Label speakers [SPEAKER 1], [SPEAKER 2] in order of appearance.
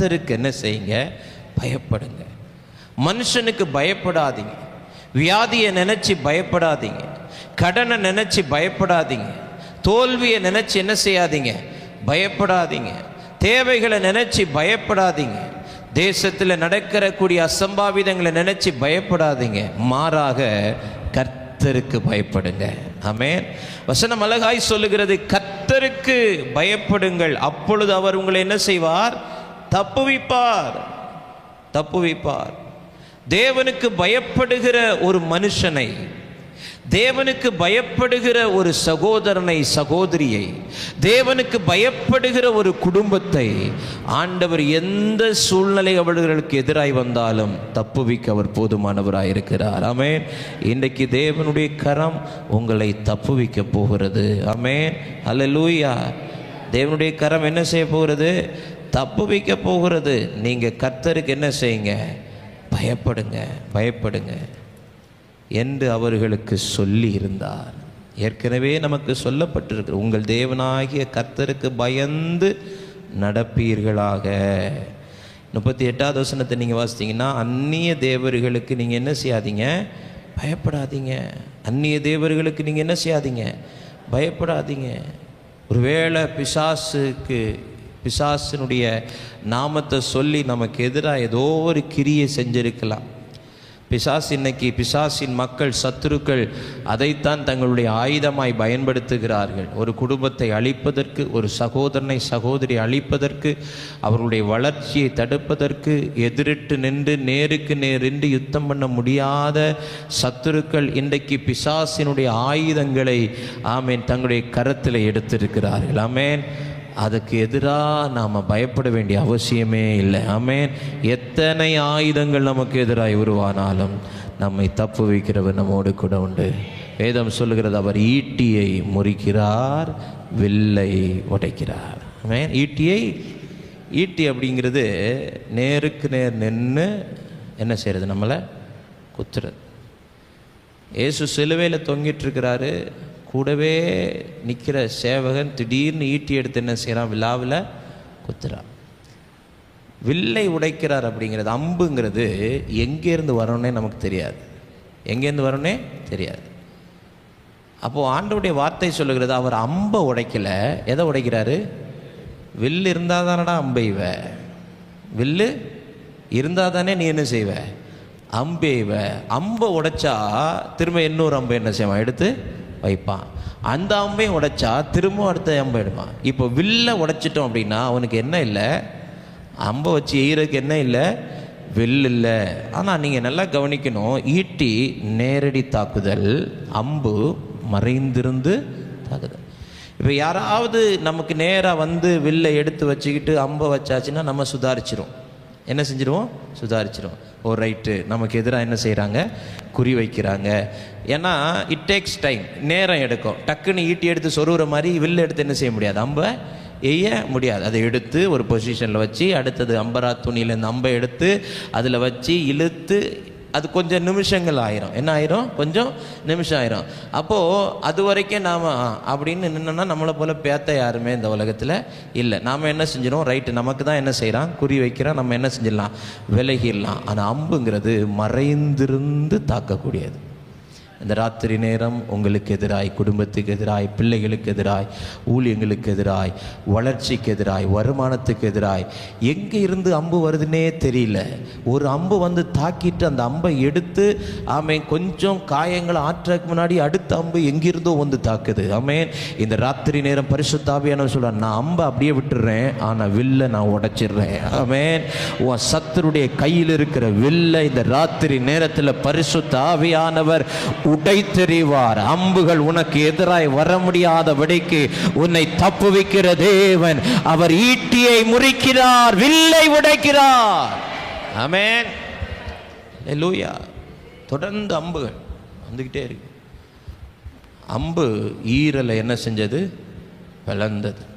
[SPEAKER 1] கர்த்தருக்கு என்ன செய்யுங்க? பயப்படுங்க. மனுஷனுக்கு பயப்படாதீங்க. வியாதியை நினச்சி பயப்படாதீங்க. கடனை நினச்சி பயப்படாதீங்க. தோல்வியை நினச்சி என்ன செய்யாதீங்க? பயப்படாதீங்க. தேவைகளை நினச்சி பயப்படாதீங்க. தேசத்தில் நடக்கிறக்கூடிய அசம்பாவிதங்களை நினச்சி பயப்படாதீங்க. மாறாக கர்த்தருக்கு பயப்படுங்க. ஆமென். வசனம் அழகாய் சொல்லுகிறது கர்த்தருக்கு பயப்படுங்கள். அப்பொழுது அவர் உங்களை என்ன செய்வார்? தப்புவிப்பார் தப்புவிப்பார் தேவனுக்கு பயப்படுகிற ஒரு மனுஷனை தேவனுக்கு பயப்படுகிற ஒரு சகோதரனை சகோதரியை தேவனுக்கு பயப்படுகிற ஒரு குடும்பத்தை ஆண்டவர் எந்த சூழ்நிலை அவர்களுக்கு எதிராய் வந்தாலும் தப்புவிக்க அவர் போதுமானவராக இருக்கிறார். ஆமென். இன்றைக்கு தேவனுடைய கரம் உங்களை தப்புவிக்க போகிறது. அமே அல்ல லூயா தேவனுடைய கரம் என்ன செய்ய போகிறது? தப்புவிக்க போகிறது. நீங்கள் கர்த்தருக்கு என்ன செய்யுங்க? பயப்படுங்க பயப்படுங்க. என்று அவர்களுக்கு சொல்லி இருந்தார். ஏற்கனவே நமக்கு சொல்லப்பட்டிருக்கு உங்கள் தேவனாகிய கர்த்தருக்கு பயந்து நடப்பீர்களாக. முப்பத்தி எட்டாவது வசனத்தை நீங்கள் வாசித்தீங்கன்னா அந்நிய தேவர்களுக்கு நீங்கள் என்ன செய்யாதீங்க? பயப்படாதீங்க. அந்நிய தேவர்களுக்கு நீங்கள் என்ன செய்யாதீங்க? பயப்படாதீங்க. ஒருவேளை பிசாசுக்கு பிசாசினுடைய நாமத்தை சொல்லி நமக்கு எதிராக ஏதோ ஒரு கிரியை செஞ்சிருக்கலாம். பிசாஸ் இன்னைக்கு பிசாசின் மக்கள் சத்துருக்கள் அதைத்தான் தங்களுடைய ஆயுதமாய் பயன்படுத்துகிறார்கள். ஒரு குடும்பத்தை அழிப்பதற்கு ஒரு சகோதரனை சகோதரி அழிப்பதற்கு அவர்களுடைய வளர்ச்சியை தடுப்பதற்கு எதிரிட்டு நின்று நேருக்கு நேரின்றி யுத்தம் பண்ண முடியாத சத்துருக்கள் இன்றைக்கு பிசாசினுடைய ஆயுதங்களை ஆமேன் தங்களுடைய கரத்தில் எடுத்திருக்கிறார்கள். ஆமேன். அதுக்கு எதிராக நாம் பயப்பட வேண்டிய அவசியமே இல்லை. ஆமேன். எத்தனை ஆயுதங்கள் நமக்கு எதிராக உருவானாலும் நம்மை தப்பு வைக்கிறவர் நம்மோடு கூட உண்டு. வேதம் சொல்லுகிறது அவர் ஈட்டியை முறிக்கிறார் வில்லை உடைக்கிறார். ஆமேன். ஈட்டியை ஈட்டி அப்படிங்கிறது நேருக்கு நேர் நின்று என்ன செய்கிறது நம்மளை? குத்துறது. இயேசு சிலுவையில் தொங்கிட்டு இருக்கிறாரு. கூடவே நிற்கிற சேவகன் திடீர்னு ஈட்டி எடுத்து என்ன செய்கிறான் விழாவில் குத்துறான் வில்லை உடைக்கிறார் அப்படிங்கிறது அம்புங்கிறது எங்கேருந்து வரணுன்னே நமக்கு தெரியாது. எங்கேருந்து வரணுன்னே தெரியாது. அப்போது ஆண்டவுடைய வார்த்தை சொல்லுகிறது அவர் அம்பை உடைக்கல. எதை உடைக்கிறாரு? வில்லு இருந்தால் தானடா அம்பெய்வ வில்லு இருந்தால் தானே நீ என்ன செய்வ? அம்பெய்வ அம்பை உடைச்சா திரும்ப இன்னொரு அம்பை என்ன செய்வான்? எடுத்து வைப்பான். அந்த அம்பையும் உடைச்சா திரும்ப அடுத்த அம்பை எடுப்பான். இப்போ வில்லை உடைச்சிட்டோம் அப்படின்னா அவனுக்கு என்ன இல்லை? அம்பை வச்சு எய்கிறதுக்கு என்ன இல்லை? வில் இல்லை. ஆனால் நீங்கள் நல்லா கவனிக்கணும். ஈட்டி நேரடி தாக்குதல் அம்பு மறைந்திருந்து தாக்குதல். இப்போ யாராவது நமக்கு நேராக வந்து வில்லை எடுத்து வச்சுக்கிட்டு அம்பை வச்சாச்சுன்னா நம்ம சுதாரிச்சிரும். என்ன செஞ்சிருவோம் சுதாரிச்சிடுவோம். ஓ ரைட்டு. நமக்கு எதிராக என்ன செய்கிறாங்க குறி வைக்கிறாங்க. ஏன்னா இட் டேக்ஸ் டைம் நேரம் எடுக்கும். டக்குன்னு ஈட்டி எடுத்து சொருகிற மாதிரி வில்லு எடுத்து என்ன செய்ய முடியாது? அம்பை எய்ய முடியாது. அதை எடுத்து ஒரு பொசிஷனில் வச்சு அடுத்தது அம்பரா துணியில் இந்த அம்பை எடுத்து அதில் வச்சு இழுத்து அது கொஞ்சம் நிமிஷங்கள் ஆயிரும். என்ன ஆயிரும்? கொஞ்சம் நிமிஷம் ஆயிரும். அப்போது அது வரைக்கும் நாம் அப்படின்னு நின்னோன்னா நம்மளை போல் பேத்த யாருமே இந்த உலகத்தில் இல்லை. நாம் என்ன செஞ்சிடும் ரைட்டு நமக்கு தான் என்ன செய்கிறோம் குறி வைக்கிறோம் நம்ம என்ன செஞ்சிடலாம்? விலகிடலாம். ஆனால் அம்புங்கிறது மறைந்திருந்து தாக்கக்கூடியது. இந்த ராத்திரி நேரம் உங்களுக்கு எதிராய் குடும்பத்துக்கு எதிராய் பிள்ளைகளுக்கு எதிராய் ஊழியங்களுக்கு எதிராய் வளர்ச்சிக்கு எதிராய் வருமானத்துக்கு எதிராய் எங்கே இருந்து அம்பு வருதுன்னே தெரியல. ஒரு அம்பு வந்து தாக்கிட்டு அந்த அம்பை எடுத்து ஆமேன் கொஞ்சம் காயங்களை ஆற்றக்கு முன்னாடி அடுத்த அம்பு எங்கிருந்தோ வந்து தாக்குது. ஆமேன். இந்த ராத்திரி நேரம் பரிசுத்தாபியான சொல்ல நான் அம்பை அப்படியே விட்டுடுறேன் ஆனால் வில்லை நான் உடைச்சிடுறேன். ஆமேன். உன் சத்தருடைய கையில் இருக்கிற வில்லை இந்த ராத்திரி நேரத்தில் பரிசுத்தாவியானவர் உடைத்தெறிவார். அம்புகள் உனக்கு எதிராய் வர முடியாதபடிக்கு உன்னை தப்புவிக்கிற தேவன் அவர் ஈட்டியை முறிக்கிறார் வில்லை உடைக்கிறார். அமேன் லூயா தொடர்ந்து அம்புகள் வந்துக்கிட்டே இருக்கு. அம்பு ஈரலை என்ன செஞ்சது? பிளந்தது.